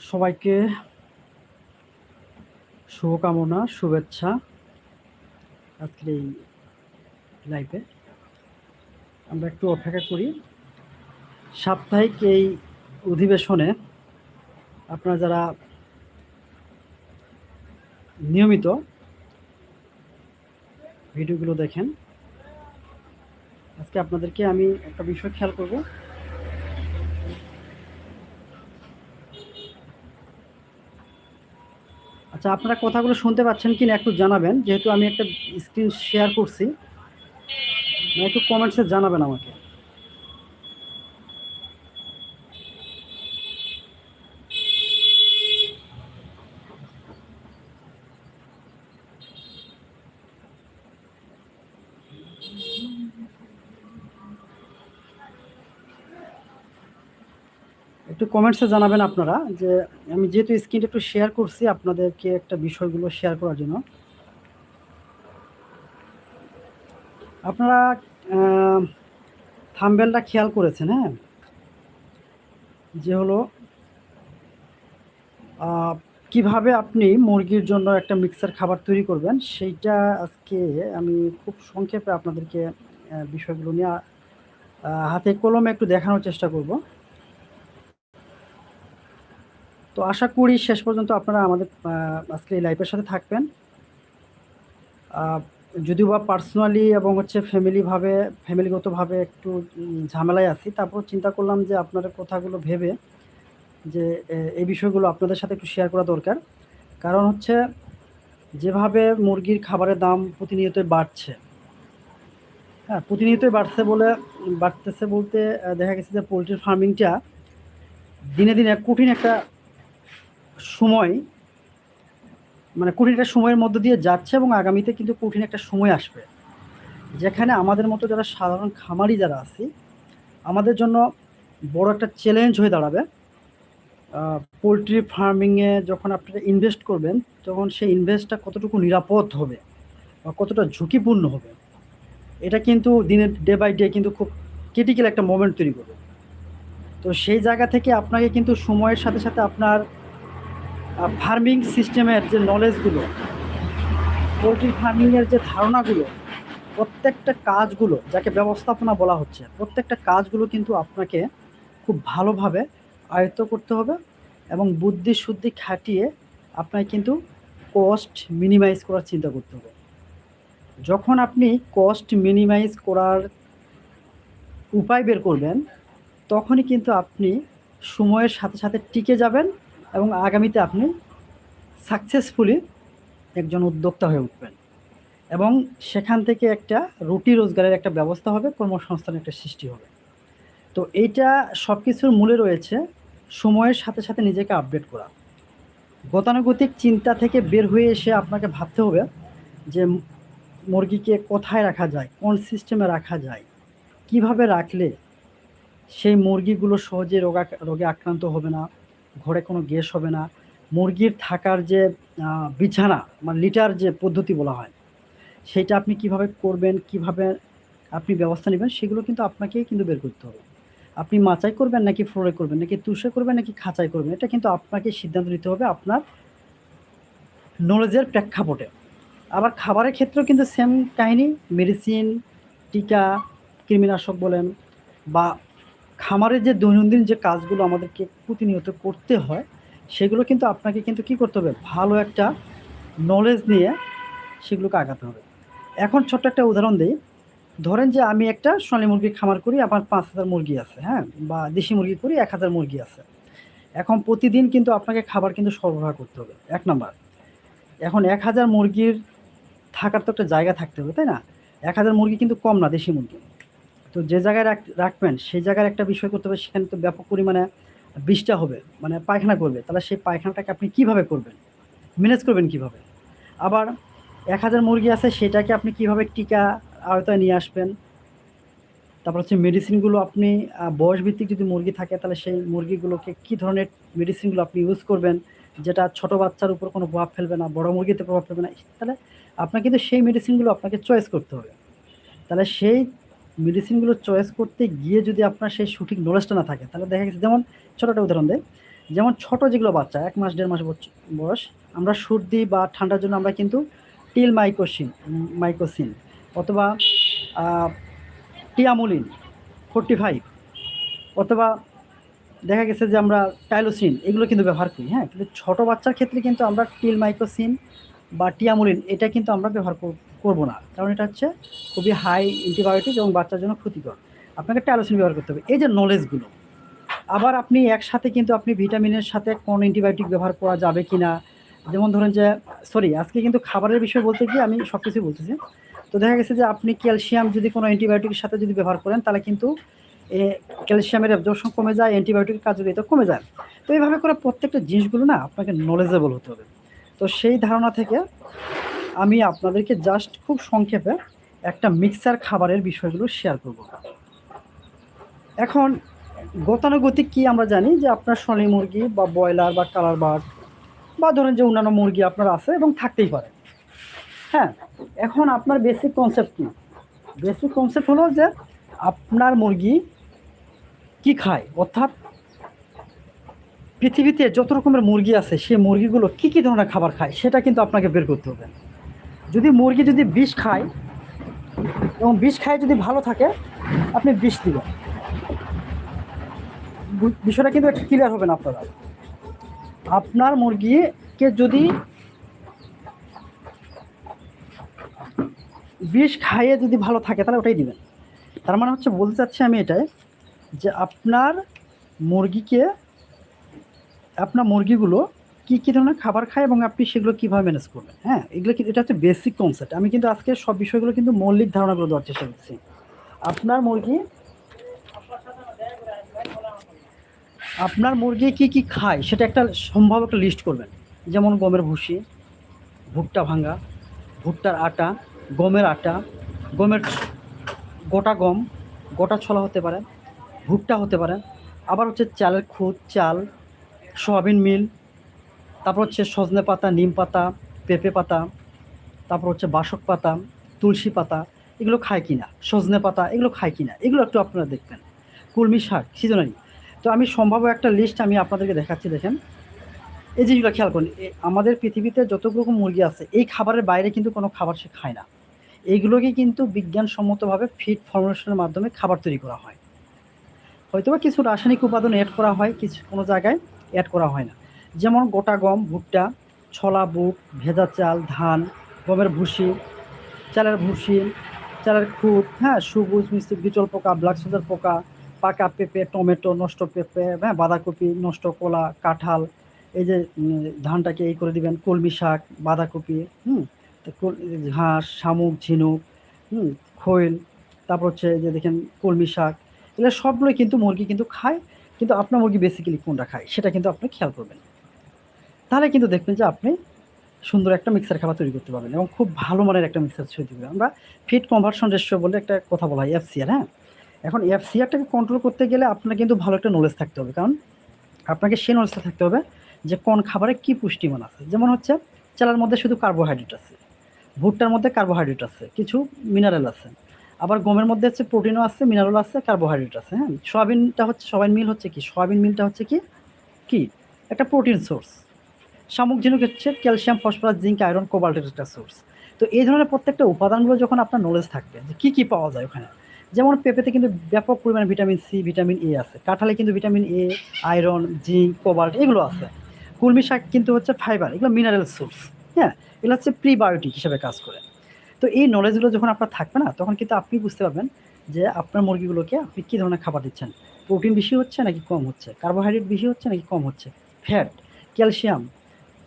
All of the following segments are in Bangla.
সবাইকে শুভকামনা, শুভেচ্ছা আজকের এই লাইভে আমরা একটু অপেক্ষা করি। সাপ্তাহিক এই অধিবেশনে আপনারা যারা নিয়মিত ভিডিওগুলো দেখেন, আজকে আপনাদেরকে আমি একটা বিষয় খেয়াল করব। আচ্ছা আপনারা কথাগুলো শুনতে পাচ্ছেন কি না একটু জানাবেন, যেহেতু আমি একটা স্ক্রিন শেয়ার করছি। একটু কমেন্টসে জানাবেন আমাকে একটু কমেন্টসে জানাবেন আপনারা যে আমি যেহেতু স্ক্রিনটা একটু শেয়ার করছি আপনাদেরকে একটা বিষয়গুলো শেয়ার করার জন্য। আপনারা থাম্বেলটা খেয়াল করেছেন হ্যাঁ? যে হলো কীভাবে আপনি মুরগির জন্য একটা মিক্সার খাবার তৈরি করবেন, সেইটা আজকে আমি খুব সংক্ষেপে আপনাদেরকে বিষয়গুলো নিয়ে হাতে কলমে একটু দেখানোর চেষ্টা করব। তো আশা করি শেষ পর্যন্ত আপনারা আমাদের আজকে এই লাইফের সাথে থাকবেন। যদিও বা পার্সোনালি এবং হচ্ছে ফ্যামিলিভাবে ফ্যামিলিগতভাবে একটু ঝামেলায় আছি, তারপর চিন্তা করলাম যে আপনাদের কথাগুলো ভেবে যে এই বিষয়গুলো আপনাদের সাথে একটু শেয়ার করা দরকার। কারণ হচ্ছে যেভাবে মুরগির খাবারের দাম প্রতিনিয়তই বাড়ছে হ্যাঁ প্রতিনিয়তই বাড়ছে বলে, বাড়তেছে বলতে দেখা গেছে যে পোলট্রি ফার্মিংটা দিনে দিনে কঠিন একটা সময় মানে কঠিন একটা সময়ের মধ্য দিয়ে যাচ্ছে এবং আগামীতে কিন্তু কঠিন একটা সময় আসবে। যেখানে আমাদের মতো যারা সাধারণ খামারি যারা আছি, আমাদের জন্য বড় একটা চ্যালেঞ্জ হয়ে দাঁড়াবে। পোলট্রি ফার্মিংয়ে যখন আপনারা ইনভেস্ট করবেন, তখন সেই ইনভেস্টটা কতটুকু নিরাপদ হবে বা কতটা ঝুঁকিপূর্ণ হবে, এটা কিন্তু দিনের ডে বাই ডে কিন্তু খুব ক্রিটিক্যাল একটা মোমেন্ট তৈরি করবে। তো সেই জায়গা থেকে আপনাকে কিন্তু সময়ের সাথে সাথে আপনার ফার্মিং সিস্টেমের যে নলেজগুলো পোলট্রি ফার্মিংয়ের যে ধারণাগুলো, প্রত্যেকটা কাজগুলো যাকে ব্যবস্থাপনা বলা হচ্ছে, প্রত্যেকটা কাজগুলো কিন্তু আপনাকে খুব ভালোভাবে আয়ত্ত করতে হবে এবং বুদ্ধি শুদ্ধি খাটিয়ে আপনাকে কিন্তু কস্ট মিনিমাইজ করার চিন্তা করতে হবে। যখন আপনি কস্ট মিনিমাইজ করার উপায় বের করবেন, তখনই কিন্তু আপনি সময়ের সাথে সাথে টিকে যাবেন এবং আগামীতে আপনি সাকসেসফুলি একজন উদ্যোক্তা হয়ে উঠবেন। এবং সেখান থেকে একটা রুটি রোজগারের একটা ব্যবস্থা হবে কর্মসংস্থানের একটা সৃষ্টি হবে। তো এইটা সব কিছুর মূলে রয়েছে সময়ের সাথে সাথে নিজেকে আপডেট করা। গতানুগতিক চিন্তা থেকে বের হয়ে এসে আপনাকে ভাবতে হবে যে মুরগিকে কোথায় রাখা যায়, কোন সিস্টেমে রাখা যায়, কীভাবে রাখলে সেই মুরগিগুলো সহজে রোগা, রোগে আক্রান্ত হবে না ঘরে কোনো গ্যাস হবে না। মুরগির থাকার যে বিছানা মানে লিটার যে পদ্ধতি বলা হয়, সেটা আপনি কীভাবে করবেন, কীভাবে আপনি ব্যবস্থা নেবেন, সেগুলো কিন্তু আপনাকেই কিন্তু বের করতে হবে। আপনি মাচাই করবেন নাকি ফ্লোরে করবেন, নাকি তুষে করবেন নাকি খাঁচাই করবেন, এটা কিন্তু আপনাকে সিদ্ধান্ত নিতে হবে আপনার নলেজের প্রেক্ষাপটে। আবার খাবারের ক্ষেত্রেও কিন্তু সেম কাহিনী মেডিসিন টিকা, কৃমিনাশক বলেন বা খামারের যে দৈনন্দিন যে কাজগুলো আমাদেরকে প্রতিনিয়ত করতে হয়, সেগুলো কিন্তু আপনাকে কিন্তু কি করতে হবে? ভালো একটা নলেজ নিয়ে সেগুলোকে আগাতে হবে। এখন ছোট্ট একটা উদাহরণ দিই। ধরেন যে আমি একটা সোনালী মুরগির খামার করি, আমার পাঁচ হাজার মুরগি আছে হ্যাঁ? বা দেশি মুরগি করি, এক হাজার মুরগি আছে। এখন প্রতিদিন কিন্তু আপনাকে খাবার কিন্তু সরবরাহ করতে হবে। এক নাম্বার। এখন এক হাজার মুরগির থাকার তো একটা জায়গা থাকতে হবে, তাই না? এক হাজার মুরগি কিন্তু কম না, দেশি মুরগি। তো যে জায়গায় রাখবেন, সেই জায়গার একটা বিষয় করতে হবে, সেখানে তো ব্যাপক পরিমাণে বিষটা হবে মানে পায়খানা করবে। তাহলে সেই পায়খানাটাকে আপনি কীভাবে করবেন? ম্যানেজ করবেন কীভাবে? আবার এক হাজার মুরগি আছে, সেটাকে আপনি কীভাবে টিকা আওতায় নিয়ে আসবেন? তারপর হচ্ছে মেডিসিনগুলো আপনি বয়সভিত্তিক যদি মুরগি থাকে, তাহলে সেই মুরগিগুলোকে কী ধরনের মেডিসিনগুলো আপনি ইউজ করবেন? যেটা ছোট বাচ্চার উপর কোনো প্রভাব ফেলবে না, বড় মুরগিতে প্রভাব ফেলবে না, তাহলে আপনাকে কিন্তু সেই মেডিসিনগুলো আপনাকে চয়েস করতে হবে। তাহলে সেই মেডিসিনগুলো চয়েস করতে গিয়ে যদি আপনার সেই সঠিক নলেজটা না থাকে, তাহলে দেখা গেছে যেমন ছোটো একটা উদাহরণ দেয় যেমন ছোট যেগুলো বাচ্চা, এক মাস, দেড় মাস বয়স, আমরা সর্দি বা ঠান্ডার জন্য আমরা কিন্তু টিল মাইকোসিন মাইকোসিন অথবা টিয়ামুলিন ফোরটি ফাইভ অথবা দেখা গেছে যে আমরা টাইলোসিন এগুলো কিন্তু ব্যবহার করি হ্যাঁ? কিন্তু ছোটো বাচ্চার ক্ষেত্রে কিন্তু আমরা টিল মাইকোসিন বা টিয়ামুলিন, এটা কিন্তু আমরা ব্যবহার কর- করব না। কারণ এটা হচ্ছে খুবই হাই অ্যান্টিবায়োটিক এবং বাচ্চার জন্য ক্ষতিকর। আপনাকে টাইলোসিন ব্যবহার করতে হবে। এই যে নলেজগুলো আবার আপনি একসাথে কিন্তু আপনি ভিটামিনের সাথে কোন অ্যান্টিবায়োটিক ব্যবহার করা যাবে কি না যেমন ধরেন যে সরি আজকে কিন্তু খাবারের বিষয় বলতে গিয়ে আমি সব কিছুই বলতেছি। তো দেখা গেছে যে আপনি ক্যালসিয়াম যদি কোনো অ্যান্টিবায়োটিকের সাথে যদি ব্যবহার করেন, তাহলে কিন্তু এ ক্যালসিয়ামের অ্যাবজর্পশন কমে যায় অ্যান্টিবায়োটিকের কার্যকারিতা কমে যায়। তো এইভাবে করে প্রত্যেকটা জিনিসগুলো না আপনাকে নলেজেবল হতে হবে। তো সেই ধারণা থেকে আমি আপনাদেরকে জাস্ট খুব সংক্ষেপে একটা মিক্সার খাবারের বিষয়গুলো শেয়ার করব। এখন গতানুগতিক কি আমরা জানি? যে আপনার সোনালী মুরগি বা ব্রয়লার বা কালার বার্ড বা ধরেন যে অন্যান্য মুরগি আপনার আছে এবং থাকতেই পারে। হ্যাঁ এখন আপনার বেসিক কনসেপ্ট কী? বেসিক কনসেপ্ট হলো যে আপনার মুরগি কি খায়? অর্থাৎ পৃথিবীতে যত রকমের মুরগি আছে, সেই মুরগিগুলো কী কী ধরনের খাবার খায়, সেটা কিন্তু আপনাকে বের করতে হবে। যদি মুরগি যদি বিষ খায়, এবং বিষ খায় যদি ভালো থাকে, আপনি বিষ দিবেন। বিষয়টা কিন্তু একটা ক্লিয়ার হবে না আপনারা। আপনার মুরগিকে যদি বিষ খাইয়ে যদি ভালো থাকে, তাহলে ওটাই দিবেন। তার মানে হচ্ছে, বলতে চাচ্ছি আমি এটাই যে, আপনার মুরগিকে আপনার মুরগিগুলো কী কী ধরনের খাবার খায় এবং আপনি সেগুলো কীভাবে ম্যানেজ করবেন? হ্যাঁ এগুলো কিন্তু এটা হচ্ছে বেসিক কনসেপ্ট আমি কিন্তু আজকে সব বিষয়গুলো কিন্তু মৌলিক ধারণাগুলো দেওয়ার চেষ্টা করছি। আপনার মুরগি আপনার মুরগি কি কি খায় সেটা একটা সম্ভব একটা লিস্ট করবেন। যেমন গমের ভুসি, ভুট্টা ভাঙা ভুট্টার আটা, গমের আটা, গমের গোটা গম, গোটা ছোলা হতে পারে, ভুট্টা হতে পারে। আবার হচ্ছে চালের খুদ, চাল সয়াবিন মিল, তারপর হচ্ছে সজনে পাতা, নিম পাতা, পেঁপে পাতা, তারপর হচ্ছে বাসক পাতা, তুলসী পাতা, এগুলো খায় কিনা? সজনে পাতা, এগুলো খায় কিনা? এগুলো একটু আপনারা দেখবেন। কুলমি শাক সিজনারি তো আমি সম্ভাব্য একটা লিস্ট আমি আপনাদেরকে দেখাচ্ছি, দেখেন। এই জিনিসগুলো খেয়াল করুন আমাদের পৃথিবীতে যতটুকু মুরগি আছে, এই খাবারের বাইরে কিন্তু কোনো খাবার সে খায় না। এইগুলোকে কিন্তু বিজ্ঞানসম্মতভাবে ফিড ফর্মুলেশনের মাধ্যমে খাবার তৈরি করা হয়। হয়তোবা কিছু রাসায়নিক উপাদান অ্যাড করা হয় কিছু কোনো জায়গায় অ্যাড করা হয় না। যেমন গোটা গম, ভুট্টা, ছলা, বুট, ভেজা চাল, ধান, গমের ভুসি, চালের ভুসি, চালের খুদ হ্যাঁ সবুজ, মিষ্টি, বিচল পোকা, ব্ল্যাক সুগার পোকা, পাকা পেঁপে, টমেটো, নষ্ট পেঁপে হ্যাঁ বাঁধাকপি, নষ্ট কলা, কাঁঠাল, এই যে ধানটাকে এই করে দিবেন, কলমি শাক, বাঁধাকপি, হুম ঘাস শামুক, ঝিনুক, হুম, খৈল, তারপর হচ্ছে যে দেখেন কলমি শাক, এগুলো সবগুলোই কিন্তু মুরগি কিন্তু খায়। কিন্তু আপনার মুরগি বেসিক্যালি কোনটা খায়, সেটা কিন্তু আপনি খেয়াল করবেন। তাহলে কিন্তু দেখবেন যে আপনি সুন্দর একটা মিক্সার খাবার তৈরি করতে পারবেন এবং খুব ভালো মানের একটা মিক্সার তৈরি করবেন আমরা ফিট কনভার্সন রেশিও বলে একটা কথা বলা হয় এফসিআর হ্যাঁ? এখন এফসিআরটাকে কন্ট্রোল করতে গেলে আপনার কিন্তু ভালো একটা নলেজ থাকতে হবে। কারণ আপনাকে সেই নলেজটা থাকতে হবে যে কোন খাবারে কী পুষ্টিমান আছে। যেমন হচ্ছে, চালের মধ্যে শুধু কার্বোহাইড্রেট আছে, ভুট্টার মধ্যে কার্বোহাইড্রেট আছে, কিছু মিনারেল আছে। আবার গমের মধ্যে হচ্ছে প্রোটিনও আছে মিনারেল আছে কার্বোহাইড্রেট আছে হ্যাঁ? সয়াবিনটা হচ্ছে, সয়াবিন মিল হচ্ছে কি? সয়াবিন মিলটা হচ্ছে কি? কি? একটা প্রোটিন সোর্স শামুক ঝিনুক হচ্ছে ক্যালসিয়াম ফসফরাস জিঙ্ক আয়রন কোবাল্টের একটা সোর্স তো এই ধরনের প্রত্যেকটা উপাদানগুলো যখন আপনার নলেজ থাকবে যে কী কী পাওয়া যায় ওখানে, যেমন পেঁপেতে কিন্তু ব্যাপক পরিমাণে ভিটামিন সি ভিটামিন এ আছে, কাঁঠালে কিন্তু vitamin A iron zinc cobalt এগুলো আছে। কুলমি শাক কিন্তু হচ্ছে ফাইবার এগুলো মিনারেল সোর্স হ্যাঁ? এগুলো হচ্ছে প্রিবায়োটিক হিসেবে কাজ করে। তো এই নলেজগুলো যখন আপনার থাকবে না, তখন কিন্তু আপনি বুঝতে পারবেন যে আপনার মুরগিগুলোকে আপনি কী ধরনের খাবার দিচ্ছেন। প্রোটিন বেশি হচ্ছে নাকি কম হচ্ছে? কার্বোহাইড্রেট বেশি হচ্ছে নাকি কম হচ্ছে? Fat calcium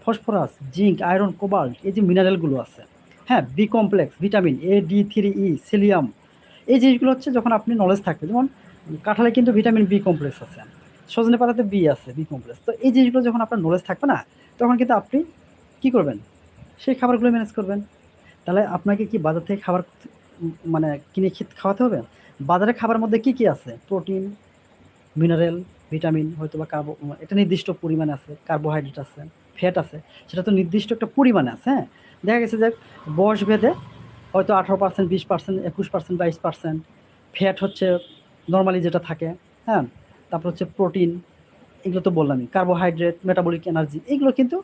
phosphorus zinc iron cobalt এই যে মিনারেলগুলো আছে। হ্যাঁ B complex vitamin A D three E cilium এই জিনিসগুলো হচ্ছে যখন আপনি নলেজ থাকবে, যেমন কাঁঠালে কিন্তু ভিটামিন বি কমপ্লেক্স আছে, সজনে পাতাতে বি আছে বি কমপ্লেক্স তো এই জিনিসগুলো যখন আপনার নলেজ থাকবে না, তখন কিন্তু আপনি কী করবেন? সেই খাবারগুলো ম্যানেজ করবেন। তাহলে আপনাকে কি বাজার থেকে খাবার মানে কিনে খেতে খাওয়াতে হবে? বাজারে খাবারের মধ্যে কি কি আছে? প্রোটিন, মিনারেল, ভিটামিন হয়তো বা কার্বো এটা নির্দিষ্ট পরিমাণে আছে, কার্বোহাইড্রেট আছে, ফ্যাট আছে, সেটা তো নির্দিষ্ট একটা পরিমাণে আছে হ্যাঁ? দেখা গেছে যে বয়স ভেদে হয়তো আঠারো পার্সেন্ট বিশ পার্সেন্ট একুশ পার্সেন্ট বাইশ পার্সেন্ট ফ্যাট হচ্ছে নর্মালি যেটা থাকে হ্যাঁ? তারপর হচ্ছে প্রোটিন, এগুলো তো বললামই, কার্বোহাইড্রেট মেটাবলিক এনার্জি এইগুলো কিন্তু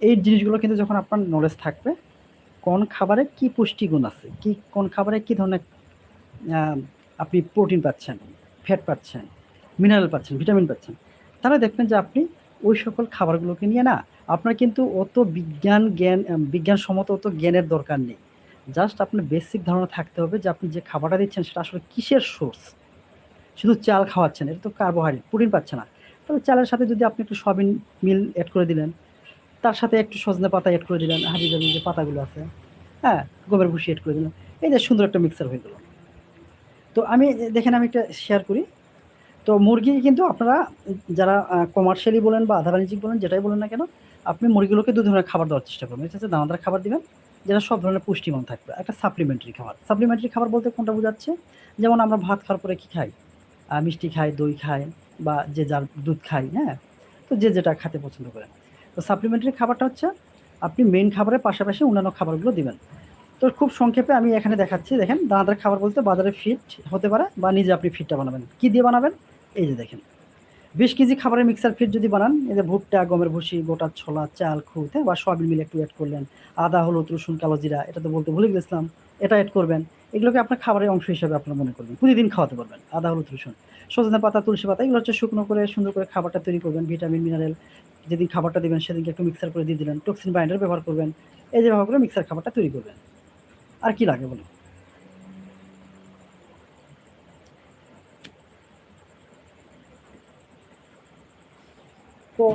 এই জিনিসগুলো কিন্তু যখন আপনার নলেজ থাকবে কোন খাবারে কি পুষ্টিগুণ আছে? কি, কোন খাবারে কি ধরনের আপনি প্রোটিন পাচ্ছেন ফ্যাট পাচ্ছেন মিনারেল পাচ্ছেন ভিটামিন পাচ্ছেন? তাহলে দেখবেন যে আপনি ওই সকল খাবারগুলোকে নিয়ে না, আপনার কিন্তু অত বিজ্ঞান জ্ঞান বিজ্ঞানসম্মত অত জ্ঞানের দরকার নেই। জাস্ট আপনার বেসিক ধারণা থাকতে হবে যে আপনি যে খাবারটা দিচ্ছেন সেটা আসলে কিসের সোর্স শুধু চাল খাওয়াচ্ছেন, এটা তো কার্বোহাইড্রেট প্রোটিন পাচ্ছে না। তবে চালের সাথে যদি আপনি একটু সয়াবিন মিল অ্যাড করে দিলেন তার সাথে একটু সজনে পাতা অ্যাড করে দিলেন হাবি জাবি যে পাতাগুলো আছে হ্যাঁ গোবর ভুষি অ্যাড করে দিলেন। এই যে সুন্দর একটা মিক্সার হয়ে গেল। তো আমি, দেখেন আমি একটা শেয়ার করি। তো মুরগি কিন্তু আপনারা, যারা কমার্শিয়ালি বলেন বা আধা বাণিজ্যিক বলেন, যেটাই বলেন না কেন, আপনি মুরগিগুলোকে দু ধরনের খাবার দেওয়ার চেষ্টা করবেন। এটা হচ্ছে দানাদার খাবার দিবেন, যেটা সব ধরনের পুষ্টিমান থাকবে। একটা সাপ্লিমেন্টারি খাবার। সাপ্লিমেন্টারি খাবার বলতে কোনটা বোঝাচ্ছে? যেমন আমরা ভাত খাওয়ার পরে কী খাই? মিষ্টি খাই, দই খাই, বা যে যার দুধ খাই হ্যাঁ? তো যে যেটা খেতে পছন্দ করেন। তো সাপ্লিমেন্টারি খাবারটা হচ্ছে আপনি মেন খাবারের পাশাপাশি অন্যান্য খাবারগুলো দিবেন। তো খুব সংক্ষেপে আমি এখানে দেখাচ্ছি, দেখেন, দানাদার খাবার বলতে বাজারে ফিট হতে পারে বা নিজে আপনি ফিটটা বানাবেন। কি দিয়ে বানাবেন? এই যে দেখেন। বিশ কেজি খাবারের মিক্সার ফিট যদি বানান, এই যে ভুট্টা, গমের ভুসি, গোটা ছোলা, চাল, খুদ হ্যাঁ বা সয়াবিন মিলে একটু অ্যাড করলেন, আদা, হলুদ, রসুন, কালো জিরা, এটা তো বলতে ভুলে গেছিলাম, এটা অ্যাড করবেন, এগুলোকে আপনার খাবারের অংশ হিসেবে আপনার মনে করবেন। প্রতিদিন খাওয়াতে পারবেন, আদা, হলুদ, রসুন, সজনে পাতা, তুলসী পাতা, এগুলো হচ্ছে শুকনো করে, সুন্দর করে খাবারটা তৈরি করবেন ভিটামিন মিনারেল যেদিন খাবারটা দিবেন, সেদিনকে একটু মিক্সার করে দিয়ে দিলেন। টক্সিন বাইন্ডার ব্যবহার করবেন। এই যে ব্যবহার করে মিক্সার খাবারটা তৈরি করবেন। আর কি লাগে বলুন? তো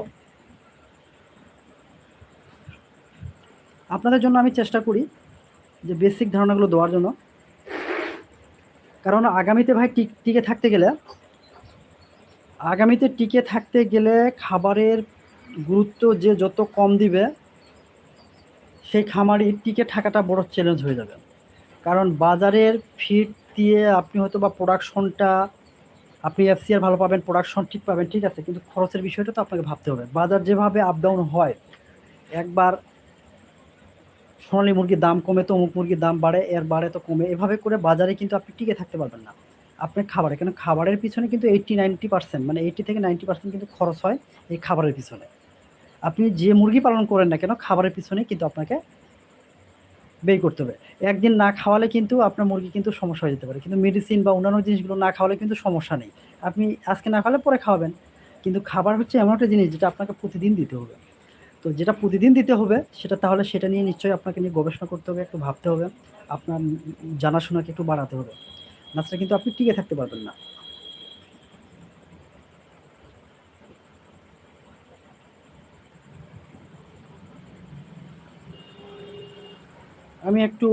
আপনাদের জন্য আমি চেষ্টা করি যে বেসিক ধারণাগুলো দেওয়ার জন্য। কারণ আগামীতে ভাই টিক টিকে থাকতে গেলে, আগামীতে টিকে থাকতে গেলে খাবারের গুরুত্ব যে যত কম দিবে, সেই খামারই টিকে থাকাটা বড় চ্যালেঞ্জ হয়ে যাবে। কারণ বাজারের ফিড দিয়ে আপনি হয়তো বা প্রোডাকশনটা আপনি এফসিআর ভালো পাবেন প্রোডাকশন ঠিক পাবেন, ঠিক আছে, কিন্তু খরচের বিষয়টা তো আপনাকে ভাবতে হবে। বাজার যেভাবে আপ ডাউন হয়, একবার সোনালী মুরগির দাম কমে তো অমুক মুরগির দাম বাড়ে, এর বাড়ে তো কমে, এভাবে করে বাজারে কিন্তু আপনি টিকে থাকতে পারবেন না। আপনার খাবারে, কেন খাবারের পিছনে কিন্তু এইটটি নাইনটি পার্সেন্ট মানে এইটি থেকে নাইনটি পার্সেন্ট কিন্তু খরচ হয় এই খাবারের পিছনে। আপনি যে মুরগি পালন করেন না কেন, খাবারের পিছনে কিন্তু আপনাকে ব্যয় করতে হবে। একদিন না খাওয়ালে কিন্তু আপনার মুরগি কিন্তু সমস্যা হয়ে যেতে পারে। কিন্তু মেডিসিন বা অন্যান্য জিনিসগুলো না খাওয়ালে কিন্তু সমস্যা নেই। আপনি আজকে না খাওয়ালে পরে খাওয়াবেন। কিন্তু খাবার হচ্ছে এমন একটা জিনিস যেটা আপনাকে প্রতিদিন দিতে হবে। তো যেটা প্রতিদিন দিতে হবে, সেটা তাহলে সেটা নিয়ে নিশ্চয়ই আপনাকে নিয়ে গবেষণা করতে হবে, একটু ভাবতে হবে। আপনার জানাশোনাকে একটু বাড়াতে হবে। নাচটা কিন্তু আপনি টিকে থাকতে পারবেন না। আমি একটু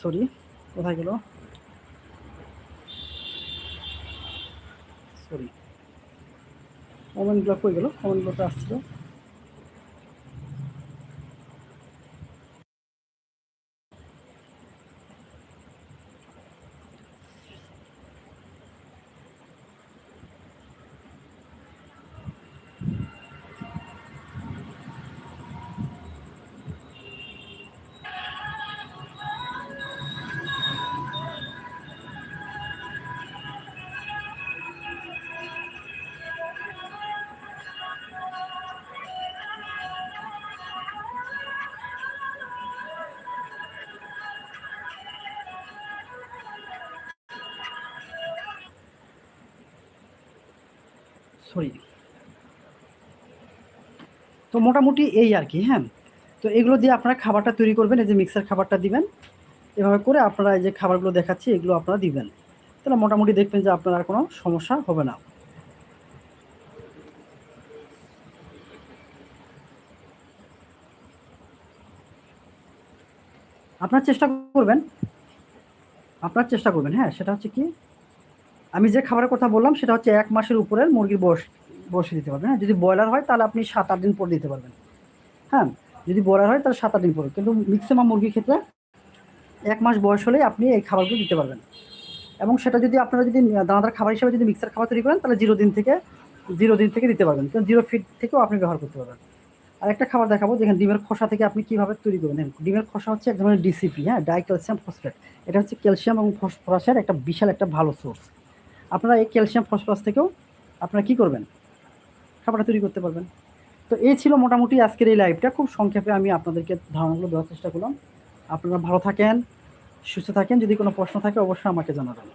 সরি কোথায় গেল? সরি কমেন্টগুলো কই গেল? কমেন্ট ব্লকটা আসছিল। সরি। তো মোটামুটি এই আর কি হ্যাঁ? তো এগুলো দিয়ে আপনারা খাবারটা তৈরি করবেন, এই যে মিক্সার খাবারটা দিবেন। এভাবে করে আপনারা এই যে খাবারগুলো দেখাচ্ছি, এগুলো আপনারা দিবেন। তাহলে মোটামুটি দেখবেন যে আপনার আর কোনো সমস্যা হবে না। আপনার চেষ্টা করবেন। আপনার চেষ্টা করবেন হ্যাঁ? সেটা হচ্ছে কি? আমি যে খাবারের কথা বললাম, সেটা হচ্ছে এক মাসের উপরের মুরগির বয়স, বয়সে দিতে পারবেন হ্যাঁ? যদি ব্রয়লার হয়, তাহলে আপনি সাত, আট দিন পর দিতে পারবেন হ্যাঁ? যদি ব্রয়লার হয়, তাহলে সাত, আট দিন পরে। কিন্তু ম্যাক্সিমাম মুরগির ক্ষেত্রে এক মাস বয়স হলেই আপনি এই খাবারগুলো দিতে পারবেন। এবং সেটা যদি আপনারা যদি দানাদার খাবার হিসেবে যদি মিক্সার খাবার তৈরি করেন, তাহলে জিরো দিন থেকে জিরো দিন থেকে দিতে পারবেন। কিন্তু জিরো ফিট থেকেও আপনি ব্যবহার করতে পারবেন। আর একটা খাবার দেখাবো, যেখানে ডিমের খোসা থেকে আপনি কীভাবে তৈরি করবেন। ডিমের খোসা হচ্ছে এক ধরনের ডিসিপি হ্যাঁ? Dicalcium phosphate. এটা হচ্ছে ক্যালসিয়াম এবং ফসফরাসের একটা বিশাল একটা ভালো সোর্স আপনারা এই ক্যালসিয়াম ফসফরাস থেকেও আপনারা কি করবেন? খাবারটা তৈরি করতে পারবেন। তো এই ছিল মোটামুটি আজকের এই লাইভটা খুব সংক্ষেপে আমি আপনাদেরকে ধারণাগুলো দেওয়ার চেষ্টা করলাম। আপনারা ভালো থাকেন, সুস্থ থাকেন। যদি কোনো প্রশ্ন থাকে, অবশ্যই আমাকে জানাবেন।